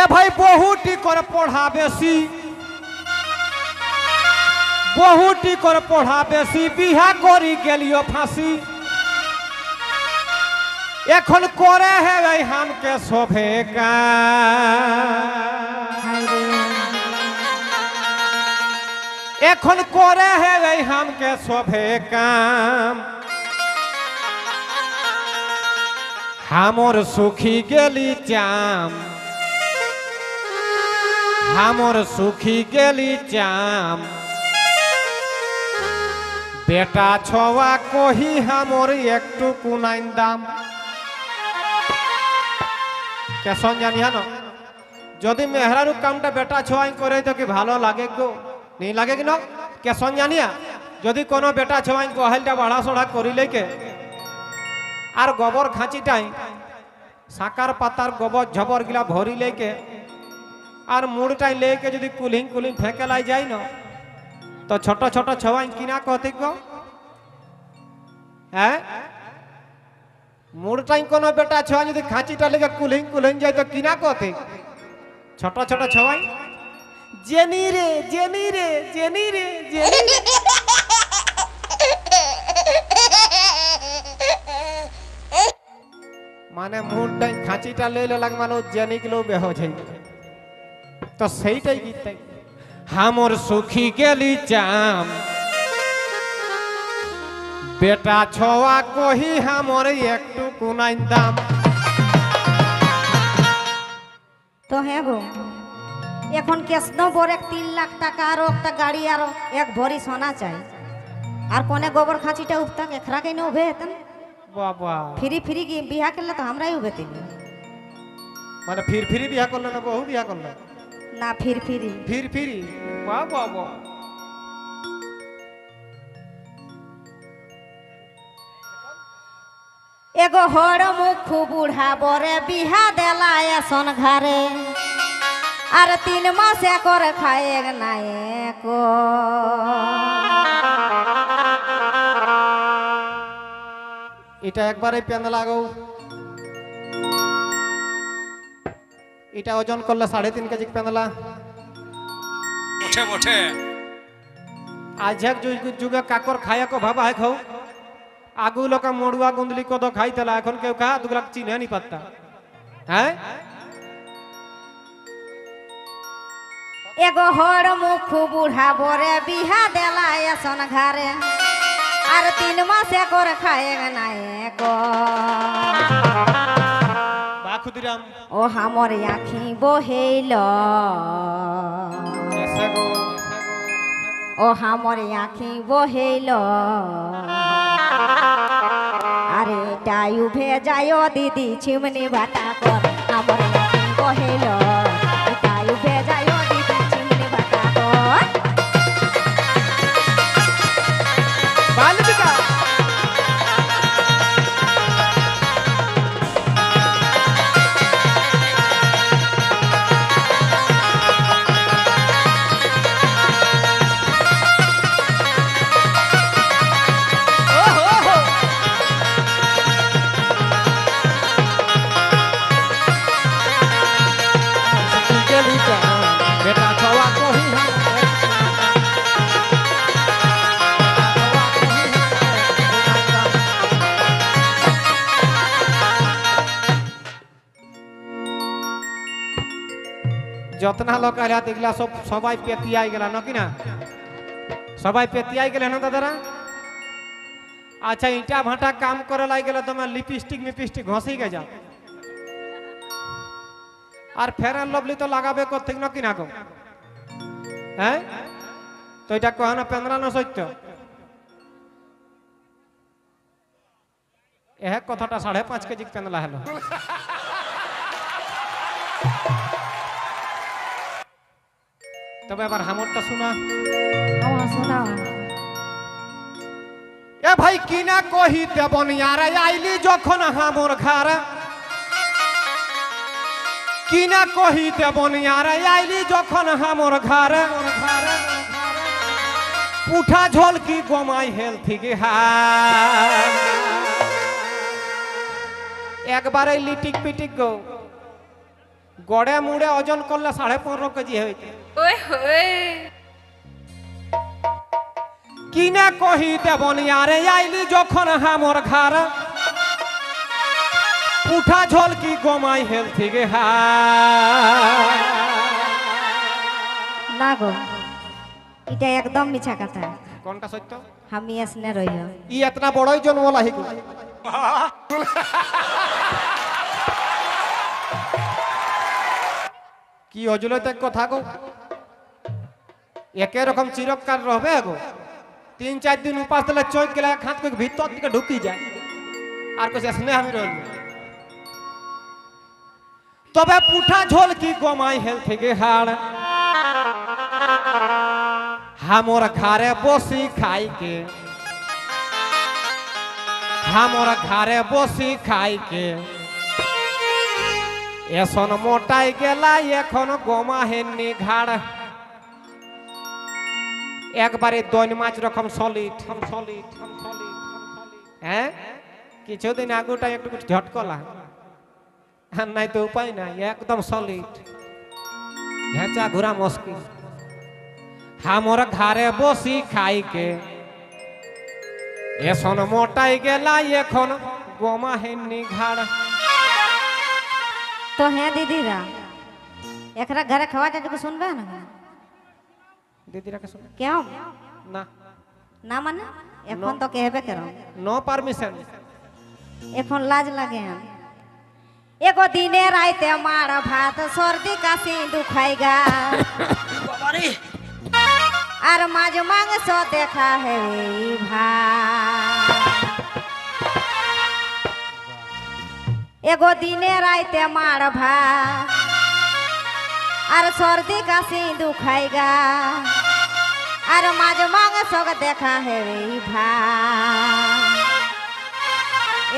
এ ভাই, বহুটি করে পড়া বেশি। বহুটি করে পড়া বেশি, বিহা করি গেলিও ফাঁসি। এখন করে হে ভাই হামকে শোভে এখন করে হে ভাই হামকে শোভে কাম। হামর সুখী গেলি চাম। হামর সুখী গেলি চাম। বেটা ছওয়া কহি হামর একটু কুনাইন দাম। কেসন জানিয়া না যদি মেহরারু কামটা বেটা ছোয়াই করে তো কি ভালো লাগে গো? নেই লাগে কি না? কেসন জানিয়া যদি কোনো বেটা ছোয়াই গহেলটা বাড়া সড়া করিলে কে? আর গোবর খাঁচিটাই সাকার পাতার গোবর ঝবর গিলা ভরিলে কে আর মুড়টাই লেকে যদি কুলিং কুলিং ফেঁকেলাই যাই না, তো ছোট ছোট ছওয়াই কিনা গো? হ্যাঁ? মুড়টাই কোনো বেটা ছোয়া যদি খাঁচিটা লেগে কুলিং কুলিং যায় তো কিনা কতি ছোট ছোট ছওয়াই জেনি রে জেনি রে জেনি রে জেনি রে। মানে মুড়টাই খাঁচিটা লইলে লাগ মানে জেনি গেলেও বেহ যাই। তো সেইটাই গীতটাই হামর সুখী গেলি চাম। বেটা ছোয়া কহি হামর একটু কুনাইন দাম। তো হ্যাঁ গো, এখন কেসনো বড় এক তিন লাখ টাকা আরও একটা গাড়ি আরও এক ভরি সোনা চাই। আর কোনে গোবর খাঁচিটা উঠতাক এখরা কেন উভে হেতেন বাবা। ফ্রি ফ্রি কি বিহা করলে তো আমরাই উভে তিন। মানে ফির ফিরি বিয়া করলে না বহু বিয়া করলে? না ফির ফ্রি। ফির ফিরি? বাহ বাহ এগো হড় মুখ বুড়া বরে বিহা দেলা এসন ঘরে আর তিন মাসে করে খায় নাই এটা একবারে পেন লাগাও। এটা ওজন করলে সাড়ে তিন কেজি পেঁদলা বঠে বঠে আজ এক যুগ- যুগে কাকর খায়াকো ভাবা হয় খাও। আগু লোক মড়ুয়া গুন্দলি কত খাইতলা এখন কেউ খা দুগুলা চিনে নি পাত্তা। হ্যাঁ? এগো হড় মুখ বুড়া বরে বিহা দেলা এসন ঘরে আর তিন মাসে করে খায় নাই কো বা ক্ষুদিরাম। ও হামর আখি বহেল। ও হামর আখি বহেল। আরে টাই উভে যায় দিদি চিমনি ভাটা কর আমার বহেল। যতনা লোক আইলা দেখলা সব সবাই পেতিয়াই গেলা নাকি না সবাই পেতিয়াই গেলে না দাদারা আচ্ছা ইটা ভাটা কাম করে লাই গেলে তোমার লিপস্টিক মিপস্টিক ঘষি গে যাও আর ফের লভলি তো লাগাবে কোথেক নাকি না গো হ্যাঁ তো এটা কহনা পেন্দ্রানো সত্য এহ কথাটা সাড়ে পাঁচ কেজি পেন্দলা হলো তবে এবার হামরটা শোনা। এ ভাই কিনা কহি দেবন ইয়ারে? আইলি যখন হামর ঘরে কিনা কহি দেবন ইয়ারে? আইলি যখন হামর ঘরে পুঠা ঝোল কি গমাই হেল থেকে একবারে লিটিক পিটিক গো। গড়ে মুড়ে ওজন করলে সাড়ে পনেরো কেজি হইতে কিনা কহি দেবনিয়ারে আইলি যখন হামর ঘর উঠা ঝোল কি গমাই হেল থেকে হা না গো এটা একদম মিছা কথা। কোনটা সত্য? আমি আসনে রইল। ই এতনা বড়ই জন্মলা হিগু কি অজুলতে কথা গো? একে রকম চিরকাল রহবে গো। তিন, চার দিন উপাস দিলে চোখ গেলে খাত করে ভিতর দিকে ঢুকি যায়। আর কইছে, স্নেহ আমি রইল তবে পুঠা ঝোল কি গমাই হেল থেকে হাড়? হামর ঘরে বসি খাইকে হামর ঘরে বসি খাইকে এসন মোটাই গেলা এখন গমা হেননি ঘাড়। একবারে দৈন মাছ রকম সলিড সলিড হ্যাঁ? কিছুদিন আগুটা একটু ঝটকলা আর নাই তো উপায় নাই, একদম সলিড ভেঁচা ঘুরা মুশকিল। হামর ঘরে বসি খাইকে। এসন মোটাই গেলা এখন গোমা হেননি ঘাড়। তো হ্যাঁ দিদিরা একরা ঘরে খাওয়া যাচ্ছে শুনবে না দিদিরা কে শুনে কেউ না না মানে এখন তো কেহবে কেন নো পারমিশন এখন লাজ লাগে এগো দিনে রাইতে মার ভাত সর্দি কাশি দুখাইগা আর মাঝ মাংস দেখা হে ভাই এগো দিনে রাইতে মার ভাত আর সর্দি কাশি দুখাইগা আর মাঝ মাংস দেখা হে ভাই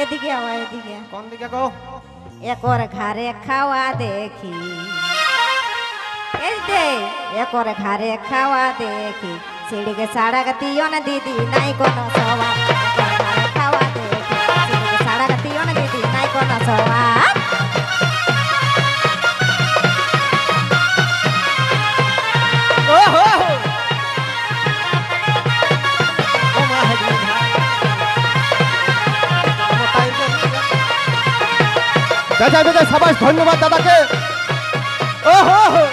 এদিকে আওয়া এদিকে কোন দিকে গো একর ঘরে খাওয়া দেখি এই দে একর ঘরে খাওয়া দেখি সিঁড়িকে সাড়া তিয়ন দিদি নাই কোনো সওয়া দিদি গোমা হেননি ঘাড় মোটাই গেলা। বেজায় বেজায় সবাই ধন্যবাদ দাদাকে ও হো হো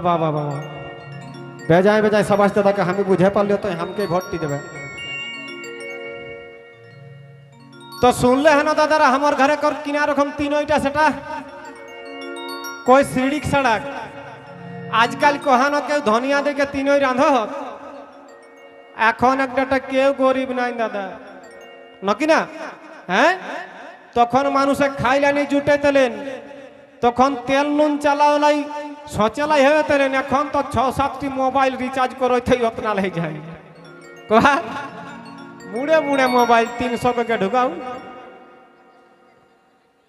বা বা বা বেজায় বেজায় সমাজ দাদাকে আমি বুঝে পারলে তো আমাকে ভোটটি দেবে। তো শুনলে হেন দাদারা, আমার ঘরে কিনা রকম তিন ওইটা সেটা? কই সিঁড়িক সাড়াক? আজকাল কহানো কেউ ধনিয়া দিকে ওই রাঁধ? এখন একটা কেউ গরিব নাই দাদা। নকি না? হ্যাঁ? তখন মানুষে খাইলানি, জুটে তেলেন। তখন তেল নুন চালাও নাই সচেলাই হয়ে তেলেন এখন তো ছ সাতটি মোবাইল রিচার্জ করতে অতনা লে যায় কহা মুড়ে মুড়ে মোবাইল তিনশো के ঢুকাও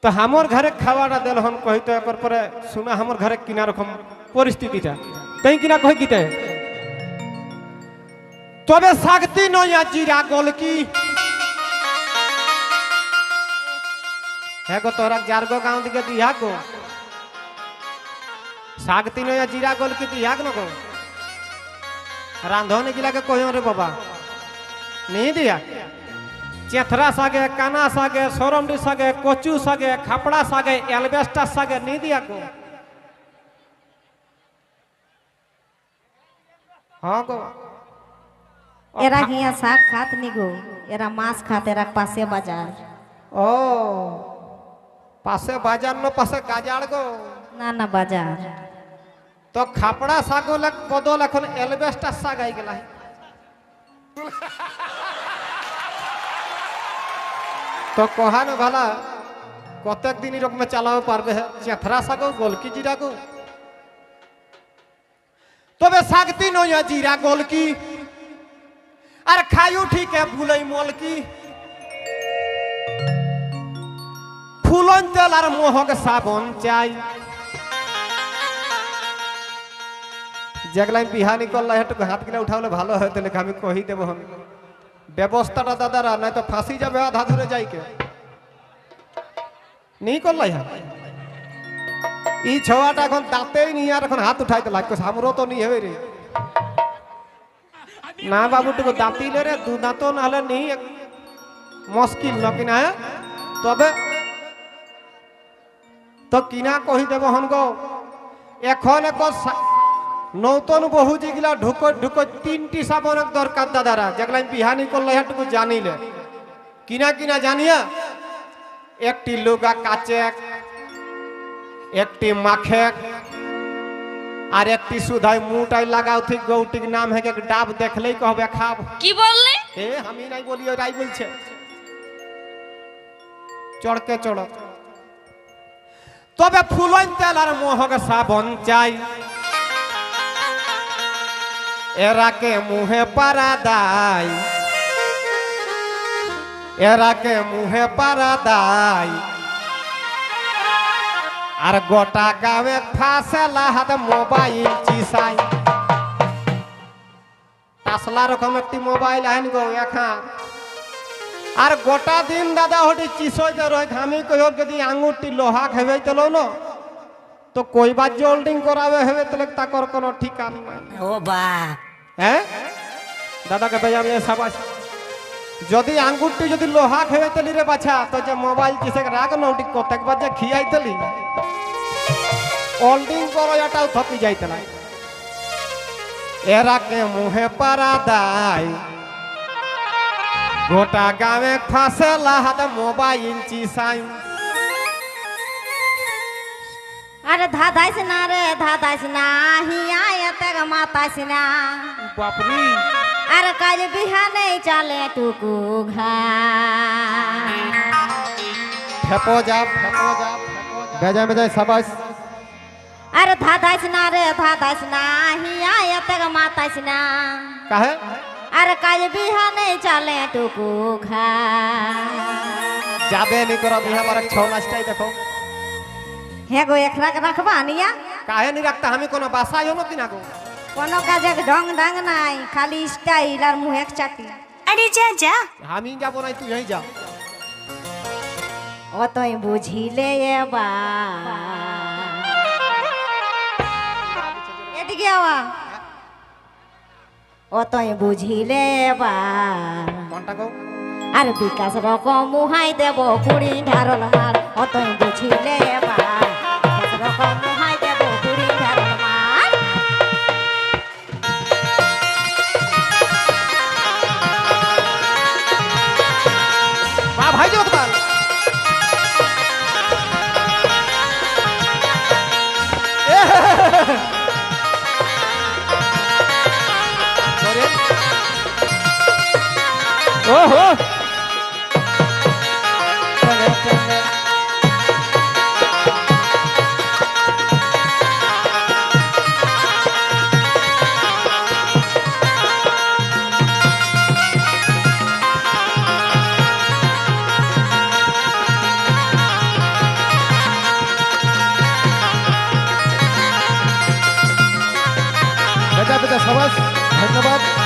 তো আমার ঘরে খাওয়াটা দেল হন কহিত একর পরে শুনে আমার ঘরে কিনা রকম পরিস্থিতিটা তাই কিনা কই কিতে তবে শাক্তি নয়া জিরা গল কি হ্যাঁ গো তোরা জারগো গাঁও দিকে দিয়া গো শাক্তি নয়া জিরা গল কি দিয়া ন গো রান্ধনে গিলাকে কহিও রে বাবা नहीं दिया चेथरा सागे काना सागे सोरमडी सागे कोचू सागे खापड़ा सागे एल्बेस्टा सागे नहीं दिया को हाँ गो এরা হিয়া শাক খাত নিগো এরা মাছ খাত এরা পাশে বাজার ও পাশে বাজার নো পাশে গাজার গো না না বাজার তো খাপড়া শাগ বদল এখন এলবেস্টার শাগ আই গেলা তো কহানো ভালা, কতক দিন এরকম চালাও পারবে চেথরা শাকও, গোলকি জিরাগো তবে শাকতি নয়া জিরা গোলকি। আর খায়ু ঠিক ভুলাই মলকি। ফুলন তেল আর মোহক সাবন চাই। যেগুলা আমি বিহানি করলা হাত গিলা উঠালে ভালো হয়, তাহলে আমি কহি দেবো আমি ব্যবস্থাটা দাদারা নয়তো ফাঁসি যাবে আধা ধরে যাইকে। নেই করলাই হ্যাঁ এই ছোয়াটা এখন দাঁতেই নিয়ে আর এখন হাত উঠাইতে লাগতো সামরও তো নিয়ে হবে রে না বাবুটুকু দাঁতিলে রে দু দাঁত নাহলে নেই মুশকিল ন কিনা হ্যাঁ? তবে তো কিনা কহি দেব হন গো? এখন এক নতুন বহু যেগুলা ঢুকো ঢুকো তিনটি সাবনের দরকার দাদারা। যেগুলা আমি বিহানি করলে এটুকু জানিলে। কিনা কিনা জানিয়া একটি লুগা কাচেক একটি মাখেক আর একটি সুধাই মুটাই লাগাও ঠিক গৌটিক নাম হেকে ডাব দেখলেই কহবে খাব। কি বললে? এ আমি নাই বলি ওরাই বলছে। চড়কে চড় তবে ফুলন তেল আর মোহক সাবন চাই। এরাকে মুহে পারা দাই এরাকে মুহে পারা দাই আর গোটা গাঁয়ে ফাঁসেলা হাত মোবাইল চিসাই। টাসলা রকম একটি মোবাইল আইন গো এখা আর গোটা দিন দাদা হটি চিসইতে রয় আমি কহিও যদি আঙুরটি লোহা খেবে তেল ন। তো কইবার জল্ডিং করাবে হবে তাহলে তাকর কোনো ঠিকান নাই। ও বাপ হ্যাঁ? দাদাকে বেজাবে সাবাস। যদি আঙ্গুরটি যদি লোহা খেয়ে তেলি রে বাছা তো যে মোবাইল কিসে রাখ না ওটি কতকবার যে খিয়াই তেলি। হোল্ডিং করো এটাও থকি যাইতে এরাকে মুহে পারা দাই গোটা গাঁয়ে ফাঁসে লাহাত মোবাইল চিসাই আরে ধাঁধাইস না রে ধাঁধাইস না হিয়া এতে মাতাইস না বাপরি আর কাজ বিহানে চালে টুকু ঘা ফেপো যা ফেপো যা বেজায় বেজায় সাবাস আরে ধাঁধাইস না রে ধাঁধাইস না হিয়া এতে মাতাইস না কাহে আর কাজ বিহানে চালে টুকু ঘা যাবে নি করা বিহা মারে ছৌ নাচটাই দেখো হে গো একরাক রাখবা নিয়া কাহে নি রাখতা? আমি কোনো বাসায় হলো কিনা গো। কোনো কাজে ঢং ঢং নাই খালি স্টাইল আর মুহেক চাটি। আরে যা যা। আমি যাব নাই তুই যা। অতই বুঝিলে এদিকে আওয়া। অতই বুঝিলে এবার। কোনটা গো? আর বিকাশ রকম মুহাই দেব কুড়ি ঢারল মার অতই বুঝিলে এবার। বিকাশ রকম মুহাই দেব